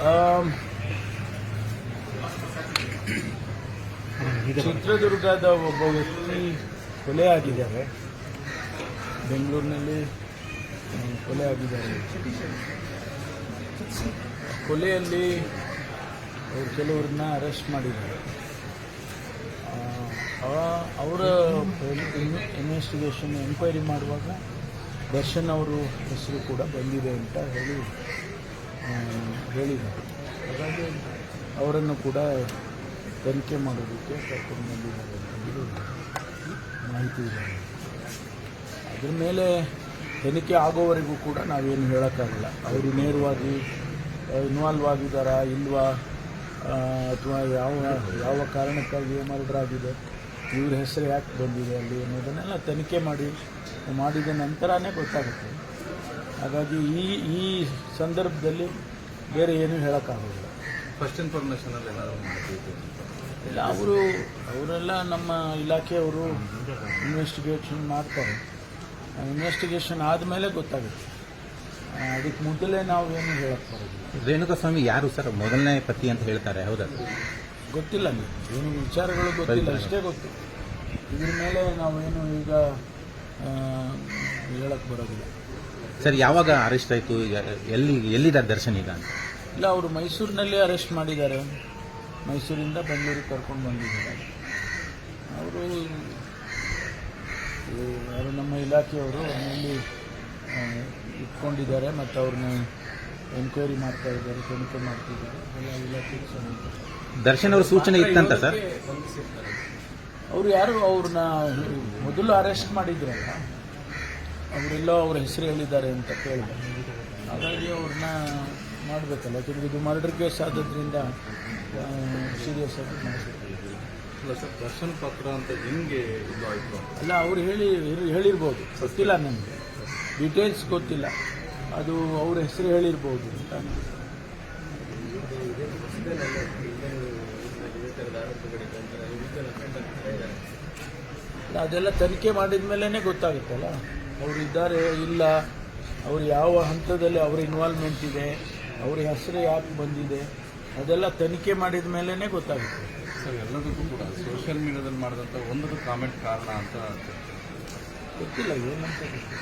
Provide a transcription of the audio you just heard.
Am, ಚಿತ್ರದುರ್ಗದ ಒಬ್ಬ ವ್ಯಕ್ತಿ ಕೊಲೆ ಆಗಿದ್ದಾರೆ ಬೆಂಗಳೂರಿನಲ್ಲಿ ಕೊಲೆ ಆಗಿದ್ದಾರೆ ಕೊಲೆಯಲ್ಲಿ ಅವರು ಕೆಲವ್ರನ್ನ ಅರೆಸ್ಟ್ ಮಾಡಿದ್ದಾರೆ. ಅವರ ಇನ್ವೆಸ್ಟಿಗೇಷನ್ ಎಂಕ್ವೈರಿ ಮಾಡುವಾಗ ದರ್ಶನ್ ಅವರು ಹೆಸರು ಕೂಡ ಬಂದಿದೆ ಅಂತ ಹೇಳಿ ಹೇಳಿದ್ದಾರೆ ಹಾಗಾಗಿ ಅವರನ್ನು ಕೂಡ ತನಿಖೆ ಮಾಡೋದಕ್ಕೆ ಕರ್ಕೊಂಡು ಮಾಹಿತಿ ಇದೆ. ಅದ್ರ ಮೇಲೆ ತನಿಖೆ ಆಗೋವರೆಗೂ ಕೂಡ ನಾವೇನು ಹೇಳೋಕ್ಕಾಗಲ್ಲ. ಅವರು ನೇರವಾಗಿ ಇನ್ವಾಲ್ವ್ ಆಗಿದ್ದಾರಾ ಇಲ್ವಾ? ಅಥವಾ ಯಾವ ಯಾವ ಕಾರಣಕ್ಕಾಗಿ ಆಗಿದೆ ಇವ್ರ ಹೆಸರು ಯಾಕೆ ಬಂದಿದೆ ಅಲ್ಲಿ ಅನ್ನೋದನ್ನೆಲ್ಲ ತನಿಖೆ ಮಾಡಿ, ಮಾಡಿದ ನಂತರನೇ ಗೊತ್ತಾಗುತ್ತೆ. ಹಾಗಾಗಿ ಈ ಈ ಸಂದರ್ಭದಲ್ಲಿ ಬೇರೆ ಏನೂ ಹೇಳೋಕ್ಕಾಗೋದಿಲ್ಲ. ಫಸ್ಟ್ ಏನಾದ್ರು ಇಲ್ಲ ಅವರು ಅವರೆಲ್ಲ ನಮ್ಮ ಇಲಾಖೆಯವರು ಇನ್ವೆಸ್ಟಿಗೇಷನ್ ಮಾಡ್ತಾರೆ. ಇನ್ವೆಸ್ಟಿಗೇಷನ್ ಆದಮೇಲೆ ಗೊತ್ತಾಗುತ್ತೆ. ಅದಕ್ಕೆ ಮೊದಲೇ ನಾವು ಏನು ಹೇಳಕ್ಕೆ ರೇಣುಕಾ ರೇಣುಕಾಸ್ವಾಮಿ ಯಾರು ಸರ್? ಮೊದಲನೇ ಪತಿ ಅಂತ ಹೇಳ್ತಾರೆ ಹೌದಾ? ಗೊತ್ತಿಲ್ಲ ಏನು ವಿಚಾರಗಳು ಗೊತ್ತಿಲ್ಲ ಅಷ್ಟೇ ಗೊತ್ತು. ಇದ್ರ ಮೇಲೆ ನಾವೇನು ಈಗ ಹೇಳಕ್ಕೆ ಬರೋದಿಲ್ಲ. ಸರ್ ಯಾವಾಗ ಅರೆಸ್ಟ್ ಆಯಿತು? ಈಗ ಎಲ್ಲಿ ಎಲ್ಲಿದ್ದಾರೆ ದರ್ಶನ್ ಈಗ? ಅಂತ ಇಲ್ಲ ಅವರು ಮೈಸೂರಿನಲ್ಲಿ ಅರೆಸ್ಟ್ ಮಾಡಿದ್ದಾರೆ. ಮೈಸೂರಿಂದ ಬೆಂಗಳೂರಿಗೆ ಕರ್ಕೊಂಡು ಬಂದಿದ್ದಾರೆ. ಅವರು ಯಾರು ನಮ್ಮ ಇಲಾಖೆಯವರು ಮನೆಯಲ್ಲಿ ಇಟ್ಕೊಂಡಿದ್ದಾರೆ ಮತ್ತು ಅವ್ರನ್ನ ಎನ್ಕ್ವೈರಿ ಮಾಡ್ತಾ ಇದ್ದಾರೆ ತನಿಖೆ ಮಾಡ್ತಿದ್ದಾರೆ ಎಲ್ಲ ಇಲಾಖೆಗೆ ಸಂಬಂಧ. ದರ್ಶನ್ ಅವ್ರ ಸೂಚನೆ ಇತ್ತಂತ ಸರ್? ಅವರು ಯಾರು ಅವ್ರನ್ನ ಮೊದಲು ಅರೆಸ್ಟ್ ಮಾಡಿದ್ರಲ್ಲ ಅವರೆಲ್ಲೋ ಅವ್ರ ಹೆಸರು ಹೇಳಿದ್ದಾರೆ ಅಂತ ಕೇಳಿದೆ ಹಾಗಾಗಿ ಅವ್ರನ್ನ ಮಾಡಬೇಕಲ್ಲ. ಯಾಕೆಂದರೆ ಇದು ಮರ್ಡರ್ ಕೇಸ್ ಆದದ್ರಿಂದ ಸೀರಿಯಸ್ ಆಗಿ ಮಾಡಬೇಕು. ಇಲ್ಲ ಸರ್ ದರ್ಶನ್ ಪಾತ್ರ ಅಂತ ಹೆಂಗೆ ಇದು ಆಯ್ತು ಅಲ್ಲ ಅವ್ರು ಹೇಳಿ ಹೇಳಿ- ಹೇಳಿರ್ಬೋದು. ಗೊತ್ತಿಲ್ಲ ನನಗೆ. ಡೀಟೇಲ್ಸ್ ಗೊತ್ತಿಲ್ಲ. ಅದು ಅವ್ರ ಹೆಸರು ಹೇಳಿರ್ಬೋದು ಅಂತ. ಅಲ್ಲ, ಅದೆಲ್ಲ ತನಿಖೆ ಮಾಡಿದ ಮೇಲೇ ಗೊತ್ತಾಗುತ್ತಲ್ಲ. ಅವರು ಇದ್ದಾರೆ ಇಲ್ಲ ಅವರು ಯಾವ ಹಂತದಲ್ಲಿ ಅವ್ರ ಇನ್ವಾಲ್ವ್ಮೆಂಟ್ ಇದೆ ಅವ್ರ ಹೆಸರು ಯಾಕೆ ಬಂದಿದೆ ಅದೆಲ್ಲ ತನಿಖೆ ಮಾಡಿದ ಮೇಲೇ ಗೊತ್ತಾಗುತ್ತೆ. ಸರ್ ಎಲ್ಲದಕ್ಕೂ ಕೂಡ ಸೋಷಿಯಲ್ ಮೀಡಿಯಾದಲ್ಲಿ ಮಾಡಿದಂಥ ಒಂದು ಕಾಮೆಂಟ್ ಕಾರಣ ಅಂತ ಗೊತ್ತಿಲ್ಲ ಏನಂತ ಗೊತ್ತಿಲ್ಲ.